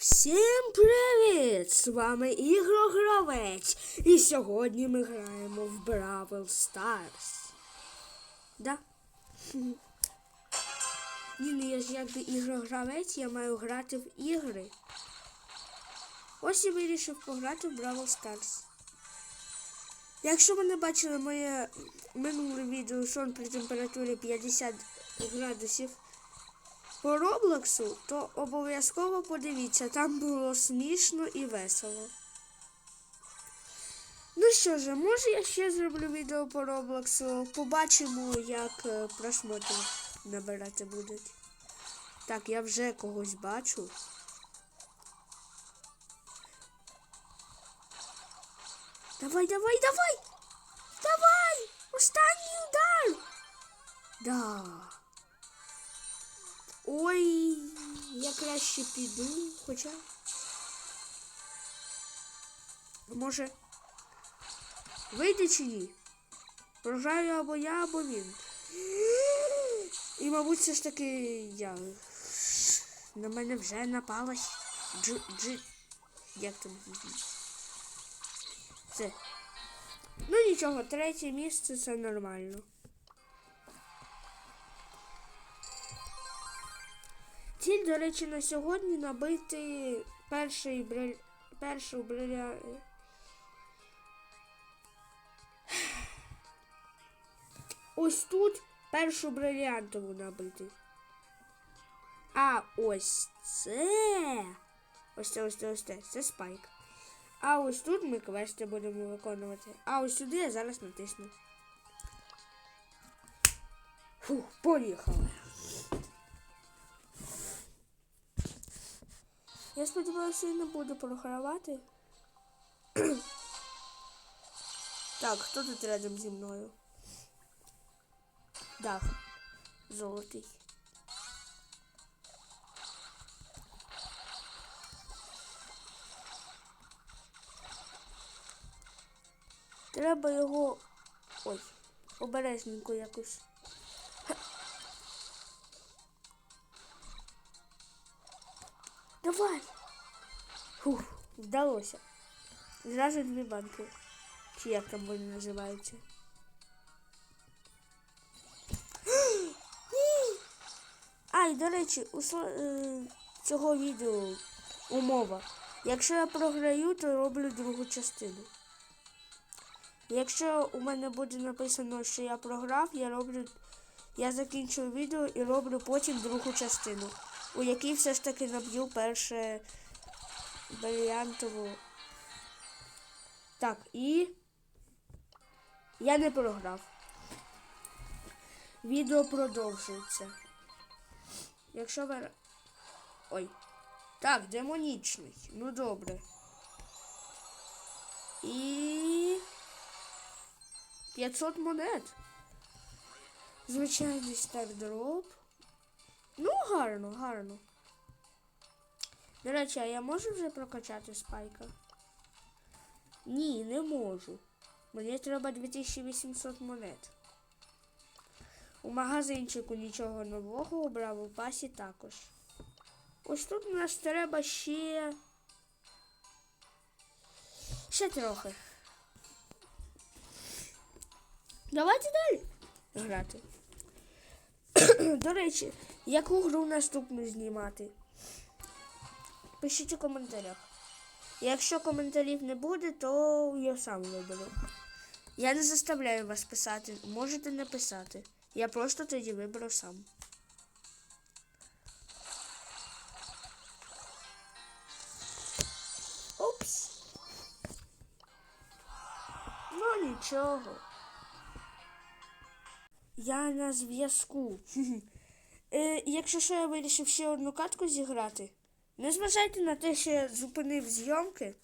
Всім привіт! З вами Ігрогравець. І сьогодні ми граємо в Бравл Старс. Да? Ні, ну я ж якби ігрогравець, я маю грати в ігри. Ось я вирішив пограти в Бравл Старс. Якщо ви не бачили моє минуле відео сон при температурі 50 градусів по Роблоксу, то обов'язково подивіться, там було смішно і весело. Ну що ж, може я ще зроблю відео по Роблоксу. Побачимо, як е, просмотри набирати будуть. Так, я вже когось бачу. Давай, давай, давай! Давай! Останній удар! Да. Ой, я краще піду, хоча. Може. Вийде чи ні? Програю або я, або він. І, мабуть, все ж таки я. На мене вже напалась. Джи. Джи. Як там? Це. Ну нічого, третє місце це нормально. Ціль, до речі, на сьогодні набити перший бриль... першу бриля... Ось тут першу бриліантову набити. А ось це. Ось це, ось це, ось це. Це спайк. А ось тут ми квести будемо виконувати. А ось сюди я зараз натисну. Фух, поїхали. Я сподіваюся, я не буду програвати. так, хто тут рядом зі мною? Дах. Золотий. Треба його. Ой, обережненько якось. Давай. Фух, вдалося. Зразу дві банки. Чи як там вони називаються? А, і до речі, у е, цього відео умова. Якщо я програю, то роблю другу частину. Якщо у мене буде написано, що я програв, я роблю. Я закінчую відео і роблю потім другу частину, у якій все ж таки наб'ю перше бриллиантову. Так, і я не програв. Відео продовжується. Якщо ви. Ой. Так, демонічний. Ну добре. І. 500 монет. Звичайний стардроп. Ну, гарно, гарно. До речі, а я можу вже прокачати спайка? Ні, не можу. Мені треба 2800 монет. У магазинчику нічого нового обрав, у пасі також. Ось тут у нас треба ще. Ще трохи. Давайте далі грати. До речі, яку гру наступну знімати? Пишіть у коментарях. Якщо коментарів не буде, то я сам виберу. Я не заставляю вас писати, можете не писати. Я просто тоді виберу сам. Опс. Ну нічого. Я на зв'язку. Е, якщо що я вирішив ще одну катку зіграти, не зважайте на те, що я зупинив зйомки.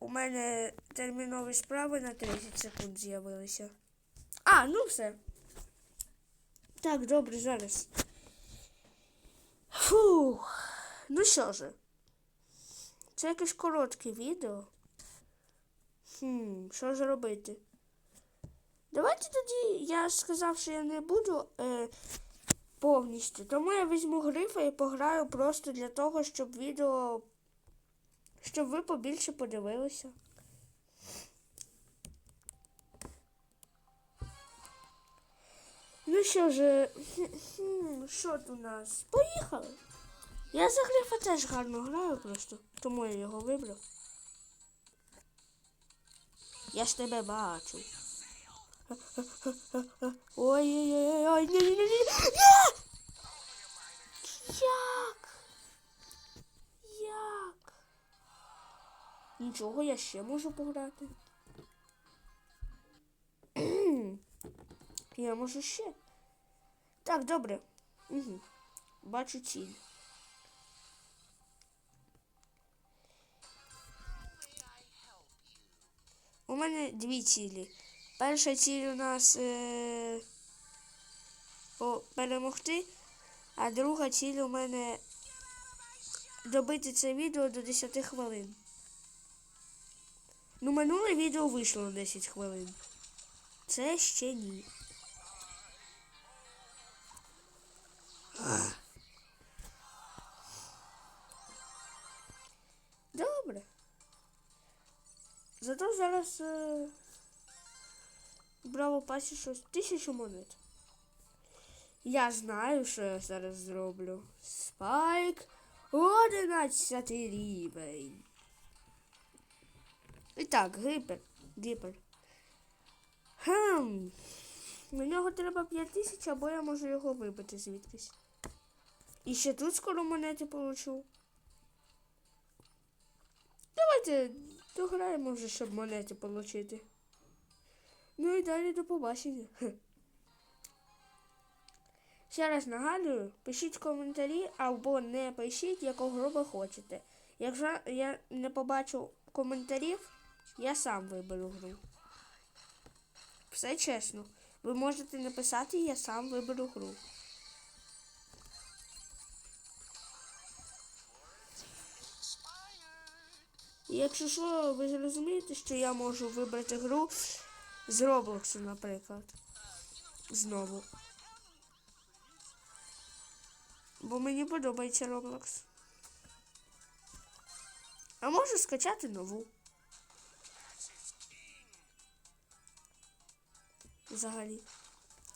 У мене термінові справи на 30 секунд з'явилися. А, ну все. Так, добре, зараз. Фух. Ну що ж. Це якесь коротке відео. Хм, що ж робити? Давайте тоді я сказав, що я не буду е, повністю. Тому я візьму грифа і пограю просто для того, щоб відео. Щоб ви побільше подивилися. Ну що ж, що тут у нас? Поїхали. Я за грифа теж гарно граю просто, тому я його вибрав. Я ж тебе бачу. Ой-ой-ой, ні, ні, ні, ні. Як? Як? Нічого, я ще можу пограти. Я можу ще. Так, добре. Угу. Бачу ціль. У мене дві цілі. Перша ціль у нас е- по- перемогти, а друга ціль у мене добити це відео до 10 хвилин. Ну, минуле відео вийшло на 10 хвилин. Це ще ні. Добре. Зато зараз е... браво пасі щось тисячу монет. Я знаю, що я зараз зроблю. Спайк 11 рівень. І так, гипер. Гипер. Хм. На нього треба 5 тисяч, або я можу його вибити звідкись. І ще тут скоро монети получу. Давайте дограємо вже, щоб монети отримати. Ну і далі до побачення. Ще раз нагадую, пишіть коментарі або не пишіть, якого ви хочете. Якщо я не побачу коментарів, я сам виберу гру. Все чесно. Ви можете написати, я сам виберу гру. Якщо що, ви зрозумієте, що я можу вибрати гру з Роблоксу, наприклад. Знову. Бо мені подобається Roblox. А можу скачати нову. Взагалі.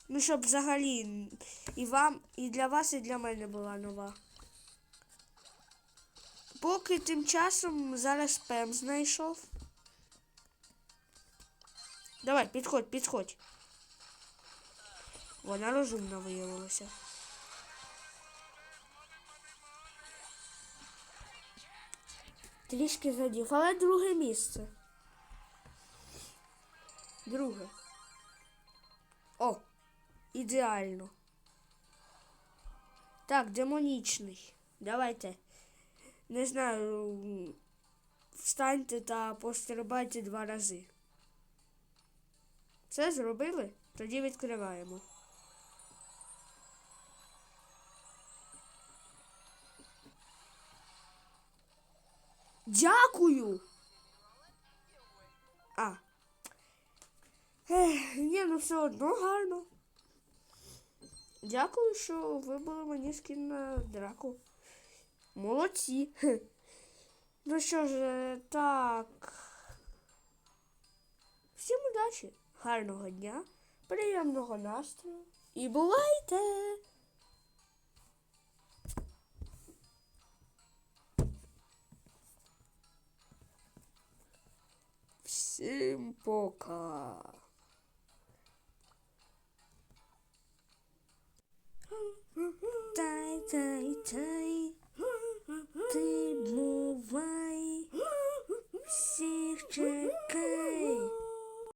Ну, щоб взагалі і вам, і для вас, і для мене була нова. Поки тим часом зараз Пем знайшов. Давай, підходь, підходь. Вона розумна виявилася. Трішки задів, але друге місце. Друге. О, ідеально. Так, демонічний. Давайте. Не знаю. Встаньте та пострибайте два рази. Це зробили? Тоді відкриваємо. Дякую. А. Ех, ні, ну все одно гарно. Дякую, що вибили мені скін на драку. Молодці. Ну що ж, е, так. Всім удачі, гарного дня, приємного настрою і бувайте! Всім пока! Тай, тай, тай, ти бувай, всіх чекай.